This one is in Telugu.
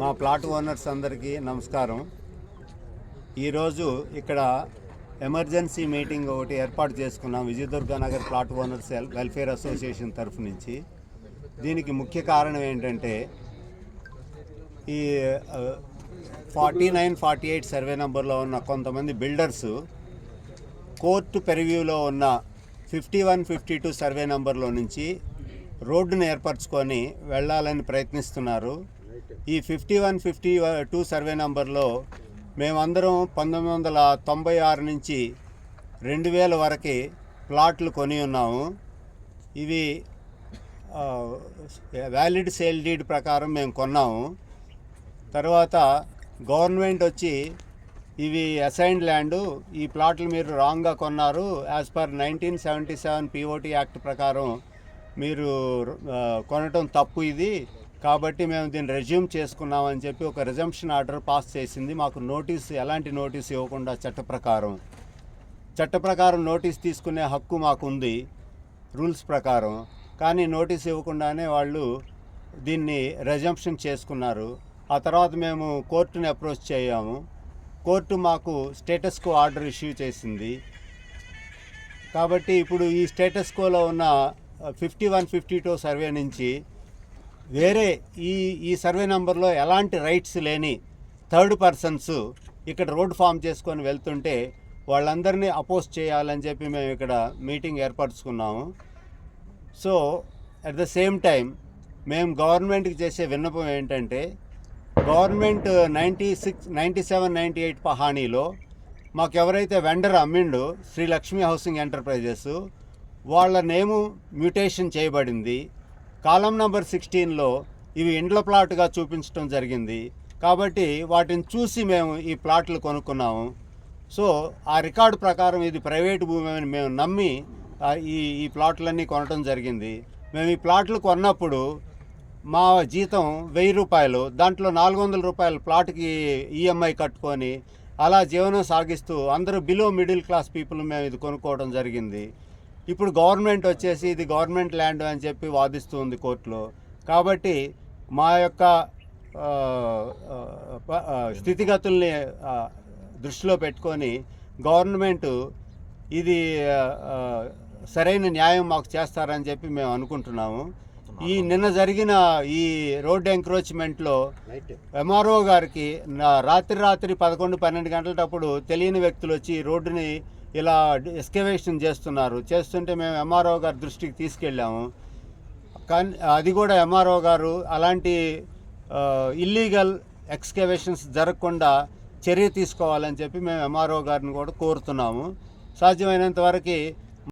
మా ప్లాట్ ఓనర్స్ అందరికీ నమస్కారం. ఈరోజు ఇక్కడ ఎమర్జెన్సీ మీటింగ్ ఒకటి ఏర్పాటు చేసుకున్నాం. Vijayadurga Nagar plot owners welfare association తరఫు నుంచి. దీనికి ముఖ్య కారణం ఏంటంటే ఈ forty nine forty eight survey నెంబర్లో ఉన్న కొంతమంది బిల్డర్స్ కోర్టు పెరివ్యూలో ఉన్న fifty one fifty two survey నెంబర్లో నుంచి రోడ్డును ఏర్పరచుకొని వెళ్ళాలని ప్రయత్నిస్తున్నారు. ఈ fifty one fifty two survey నెంబర్లో మేమందరం పంతొమ్మిది వందల తొంభై ఆరు నుంచి రెండు వేల వరకు ప్లాట్లు కొని ఉన్నాము. ఇవి వ్యాలిడ్ సేల్ డీడ్ ప్రకారం మేము కొన్నాము. తర్వాత గవర్నమెంట్ వచ్చి ఇవి అసైన్డ్ ల్యాండ్ ఈ ప్లాట్లు మీరు రాంగ్గా కొన్నారు. As per nineteen seventy seven POT act ప్రకారం మీరు కొనటం తప్పు ఇది. కాబట్టి మేము దీన్ని రెజ్యూమ్ చేసుకున్నామని చెప్పి ఒక రిజంప్షన్ ఆర్డర్ పాస్ చేసింది. మాకు నోటీస్ ఎలాంటి నోటీస్ ఇవ్వకుండా చట్ట ప్రకారం. చట్ట ప్రకారం నోటీస్ తీసుకునే హక్కు మాకుంది రూల్స్ ప్రకారం. కానీ నోటీస్ ఇవ్వకుండానే వాళ్ళు దీన్ని రెజంప్షన్ చేసుకున్నారు. ఆ తర్వాత మేము కోర్టుని అప్రోచ్ చేయాము. కోర్టు మాకు స్టేటస్కో ఆర్డర్ ఇష్యూ చేసింది. కాబట్టి ఇప్పుడు ఈ స్టేటస్ కోలో ఉన్న fifty one fifty two survey నుంచి వేరే ఈ ఈ సర్వే నెంబర్లో ఎలాంటి రైట్స్ లేని థర్డ్ పర్సన్స్ ఇక్కడ రోడ్ ఫామ్ చేసుకొని వెళ్తుంటే వాళ్ళందరినీ అపోజ్ చేయాలని చెప్పి మేము ఇక్కడ meeting ఏర్పరచుకున్నాము. So at the same time మేము గవర్నమెంట్కి చేసే విన్నపం ఏంటంటే government ninety six ninety seven ninety eight పహానీలో మాకు ఎవరైతే వెండర్ అమ్మిండో శ్రీ లక్ష్మీ హౌసింగ్ ఎంటర్ప్రైజెస్ వాళ్ళ నేము మ్యూటేషన్ చేయబడింది. కాలం నంబర్ సిక్స్టీన్లో ఇవి ఇండ్ల ప్లాట్గా చూపించడం జరిగింది. కాబట్టి వాటిని చూసి మేము ఈ ప్లాట్లు కొనుక్కున్నాము. సో ఆ రికార్డు ప్రకారం ఇది ప్రైవేట్ భూమి అని మేము నమ్మి ఈ ఈ ప్లాట్లన్నీ కొనటం జరిగింది. మేము ఈ ప్లాట్లు కొన్నప్పుడు మా జీతం వెయ్యి రూపాయలు దాంట్లో నాలుగు వందల రూపాయలు ప్లాట్కి ఈఎంఐ కట్టుకొని అలా జీవనం సాగిస్తూ అందరూ బిలో మిడిల్ క్లాస్ పీపుల్ మేము ఇది కొనుక్కోవడం జరిగింది. ఇప్పుడు గవర్నమెంట్ వచ్చేసి ఇది గవర్నమెంట్ ల్యాండ్ అని చెప్పి వాదిస్తుంది కోర్టులో. కాబట్టి మా యొక్క స్థితిగతుల్ని దృష్టిలో పెట్టుకొని గవర్నమెంట్ ఇది సరైన న్యాయం మాకు చేస్తారని చెప్పి మేము అనుకుంటున్నాము. ఈ నిన్న జరిగిన ఈ రోడ్ ఎంక్రోచ్మెంట్లో ఎంఆర్ఓ గారికి నా రాత్రి రాత్రి పదకొండు పన్నెండు గంటలటప్పుడు తెలియని వ్యక్తులు వచ్చి రోడ్డుని ఇలా ఎస్కవేషన్ చేస్తున్నారు. చేస్తుంటే మేము ఎంఆర్ఓ గారి దృష్టికి తీసుకెళ్ళాము. కానీ అది కూడా ఎంఆర్ఓ గారు అలాంటి ఇల్లీగల్ ఎక్స్కవేషన్స్ జరగకుండా చర్య తీసుకోవాలని చెప్పి మేము ఎంఆర్ఓ గారిని కూడా కోరుతున్నాము. సాధ్యమైనంత వరకు